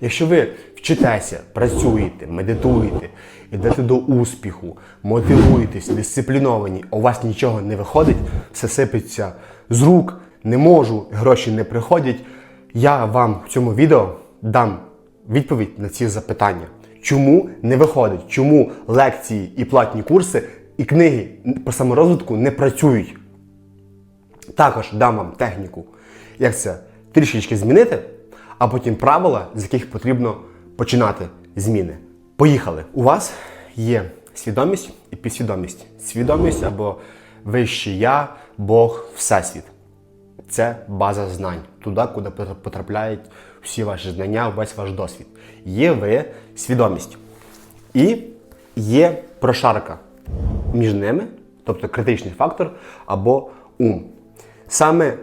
Якщо ви вчитеся, працюєте, медитуєте, йдете до успіху, мотивуєтесь, дисципліновані, у вас нічого не виходить, все сипеться з рук, не можу, гроші не приходять, я вам в цьому відео дам відповідь на ці запитання. Чому не виходить? Чому лекції і платні курси і книги по саморозвитку не працюють? Також дам вам техніку, як це трішечки змінити, а потім правила, з яких потрібно починати зміни. Поїхали! У вас є свідомість і підсвідомість. Свідомість або вище я, Бог, Всесвіт. Це база знань, туди, куди потрапляють всі ваші знання, весь ваш досвід. Є ви свідомість. І є прошарка між ними, тобто критичний фактор або ум. Саме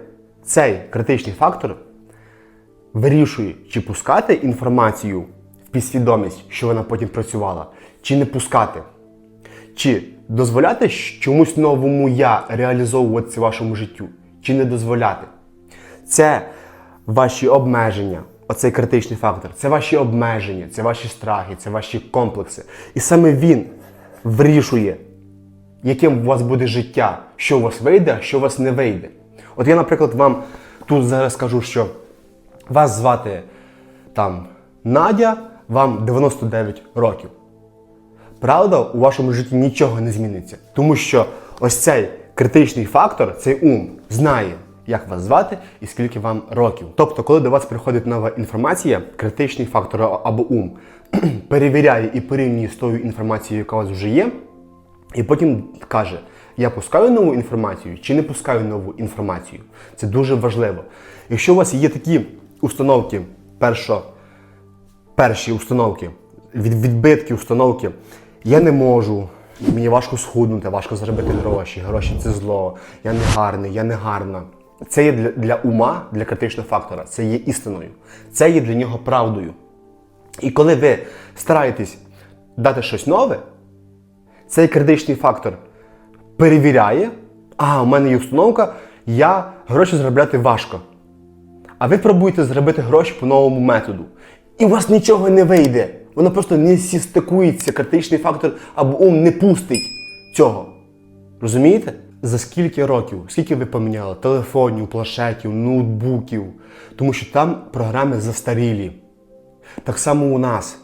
цей критичний фактор вирішує, чи пускати інформацію в підсвідомість, що вона потім працювала, чи не пускати. Чи дозволяти чомусь новому я реалізовуватися в вашому життю, чи не дозволяти. Це ваші обмеження, оцей критичний фактор, це ваші обмеження, це ваші страхи, це ваші комплекси. І саме він вирішує, яким у вас буде життя, що у вас вийде, а що у вас не вийде. От я, наприклад, вам тут зараз скажу, що вас звати там Надя, вам 99 років. Правда, у вашому житті нічого не зміниться. Тому що ось цей критичний фактор, цей ум, знає, як вас звати і скільки вам років. Тобто, коли до вас приходить нова інформація, критичний фактор або ум перевіряє і порівнює з тою інформацією, яка у вас вже є, і потім каже: я пускаю нову інформацію чи не пускаю нову інформацію. Це дуже важливо. Якщо у вас є такі установки, першо, перші установки, від, відбитки установки, я не можу, мені важко схуднути, важко заробити гроші, гроші це зло, я не гарний, я не гарна. Це є для, для ума, для критичного фактора, це є істиною, це є для нього правдою. І коли ви стараєтесь дати щось нове, цей критичний фактор перевіряє, а у мене є установка, я гроші заробляти важко. А ви пробуєте зробити гроші по новому методу. І у вас нічого не вийде. Воно просто не сістикується, критичний фактор або ум не пустить цього. Розумієте? За скільки років, скільки ви поміняли телефонів, планшетів, ноутбуків, тому що там програми застарілі. Так само у нас.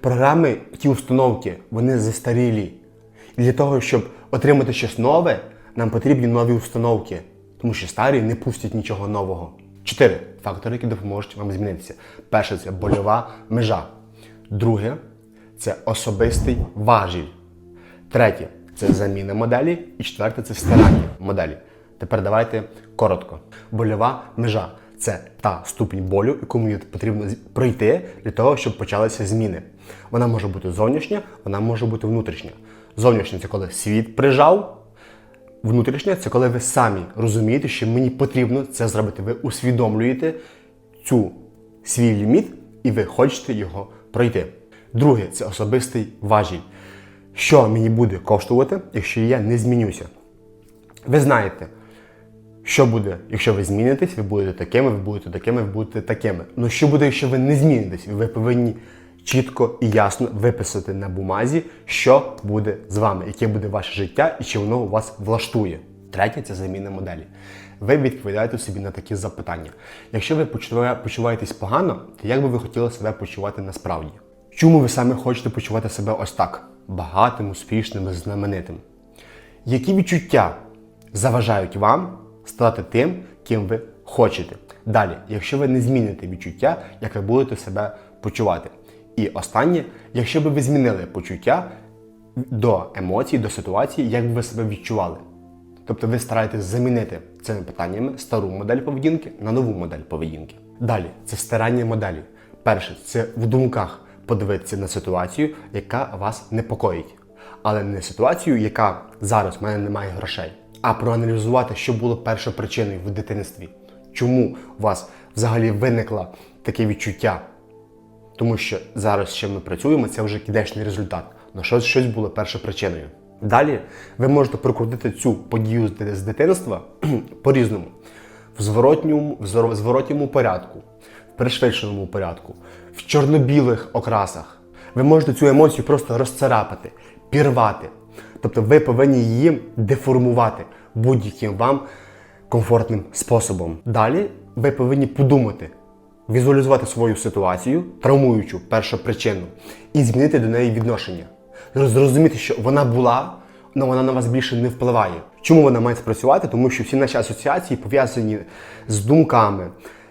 Програми, ті установки, вони застарілі. І для того, щоб отримати щось нове, нам потрібні нові установки, тому що старі не пустять нічого нового. Чотири фактори, які допоможуть вам змінитися. Перше це больова межа. Друге це особистий важіль. Третє це заміна моделі. І четверте це стирання моделі. Тепер давайте коротко. Больова межа це та ступінь болю, яку мені потрібно пройти для того, щоб почалися зміни. Вона може бути зовнішня, вона може бути внутрішня. Зовнішня це коли світ прижав. Внутрішня це коли ви самі розумієте, що мені потрібно це зробити. Ви усвідомлюєте цю свій ліміт і ви хочете його пройти. Друге це особистий важіль. Що мені буде коштувати, якщо я не змінюся? Ви знаєте, що буде, якщо ви змінитесь, ви будете такими, ви будете такими, ви будете такими. Ну що буде, якщо ви не змінитесь? Ви повинні чітко і ясно виписати на бумазі, що буде з вами, яке буде ваше життя і чи воно у вас влаштує. Третє це заміна моделі. Ви відповідаєте собі на такі запитання. Якщо ви почуваєтесь погано, то як би ви хотіли себе почувати насправді? Чому ви саме хочете почувати себе ось так? Багатим, успішним, знаменитим? Які відчуття заважають вам стати тим, ким ви хочете? Далі, якщо ви не зміните відчуття, як ви будете себе почувати? І останнє, якщо би ви змінили почуття до емоцій, до ситуації, як би ви себе відчували? Тобто ви стараєтесь замінити цими питаннями стару модель поведінки на нову модель поведінки. Далі це старання моделі. Перше, це в думках подивитися на ситуацію, яка вас непокоїть. Але не ситуацію, яка зараз в мене немає грошей, а проаналізувати, що було першопричиною в дитинстві. Чому у вас взагалі виникло таке відчуття? Тому що зараз, що ми працюємо, це вже кінечний результат. Ну щось, щось було першопричиною. Далі ви можете прокрутити цю подію з дитинства по-різному. В зворотньому, в зворотньому порядку, в пришвидшеному порядку, в чорно-білих окрасах. Ви можете цю емоцію просто розцарапати, пірвати. Тобто ви повинні її деформувати будь-яким вам комфортним способом. Далі ви повинні подумати, візуалізувати свою ситуацію, травмуючу першу причину, і змінити до неї відношення. Зрозуміти, що вона була, але вона на вас більше не впливає. Чому вона має спрацювати? Тому що всі наші асоціації пов'язані з думками,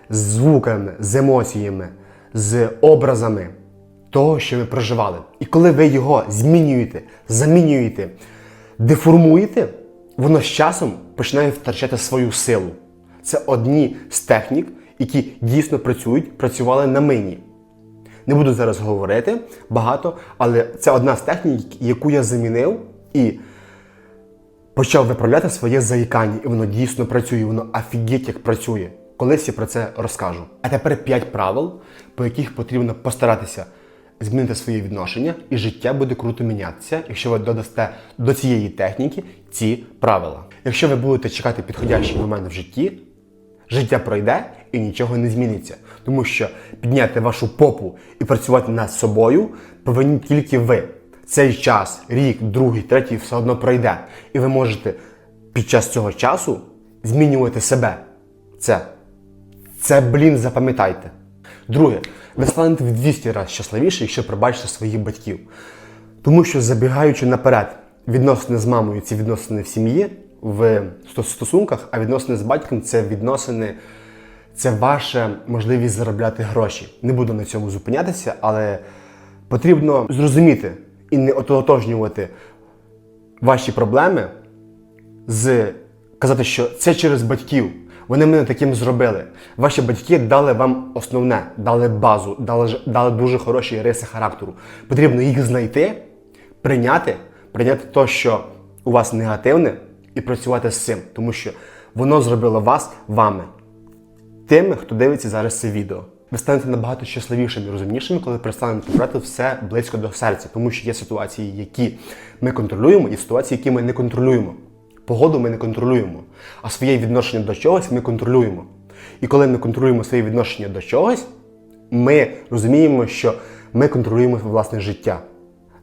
з звуками, з емоціями, з образами того, що ви проживали. І коли ви його змінюєте, замінюєте, деформуєте, воно з часом починає втрачати свою силу. Це одні з технік, які дійсно працюють, працювали на мені. Не буду зараз говорити багато, але це одна з технік, яку я замінив і почав виправляти своє заїкання. І воно дійсно працює, воно офігеть як працює. Колись я про це розкажу. А тепер 5 правил, по яких потрібно постаратися змінити своє відношення, і життя буде круто мінятися, якщо ви додасте до цієї техніки ці правила. Якщо ви будете чекати підходящий момент в житті, життя пройде і нічого не зміниться. Тому що підняти вашу попу і працювати над собою повинні тільки ви. Цей час, рік, другий, третій все одно пройде. І ви можете під час цього часу змінювати себе. Це. Це, блін, запам'ятайте. Друге, ви станете в 200 разів щасливіше, якщо пробачите своїх батьків. Тому що забігаючи наперед, відносини з мамою це відносини в сім'ї, в стосунках, а відносини з батьком це відносини, це ваша можливість заробляти гроші. Не буду на цьому зупинятися, але потрібно зрозуміти і не ототожнювати ваші проблеми з казати, що це через батьків. Вони мене таким зробили. Ваші батьки дали вам основне, дали базу, дали, дали дуже хороші риси характеру. Потрібно їх знайти, прийняти, прийняти те, що у вас негативне, і працювати з цим, тому що воно зробило вас вами. Тими, хто дивиться зараз це відео. Ви станете набагато щасливішими і розумнішими, коли перестанете брати все близько до серця, тому що є ситуації, які ми контролюємо, і ситуації, які ми не контролюємо. Погоду ми не контролюємо, а своє відношення до чогось ми контролюємо. І коли ми контролюємо своє відношення до чогось, ми розуміємо, що ми контролюємо власне життя,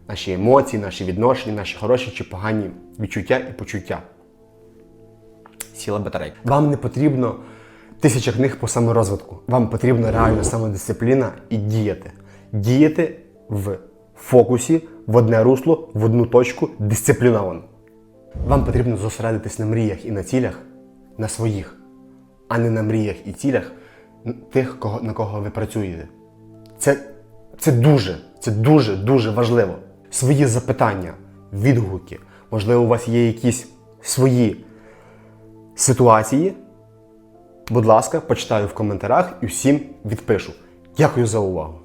наші емоції, наші відношення, наші хороші чи погані відчуття і почуття сіла батарейка. Вам не потрібно тисяча книг по саморозвитку. Вам потрібна реальна самодисципліна і діяти. Діяти в фокусі, в одне русло, в одну точку, дисципліновано. Вам потрібно зосередитись на мріях і на цілях, на своїх, а не на мріях і цілях тих, кого, на кого ви працюєте. Це, це дуже, це дуже, дуже важливо. Свої запитання, відгуки, можливо, у вас є якісь свої ситуації, будь ласка, почитаю в коментарях і всім відпишу. Дякую за увагу!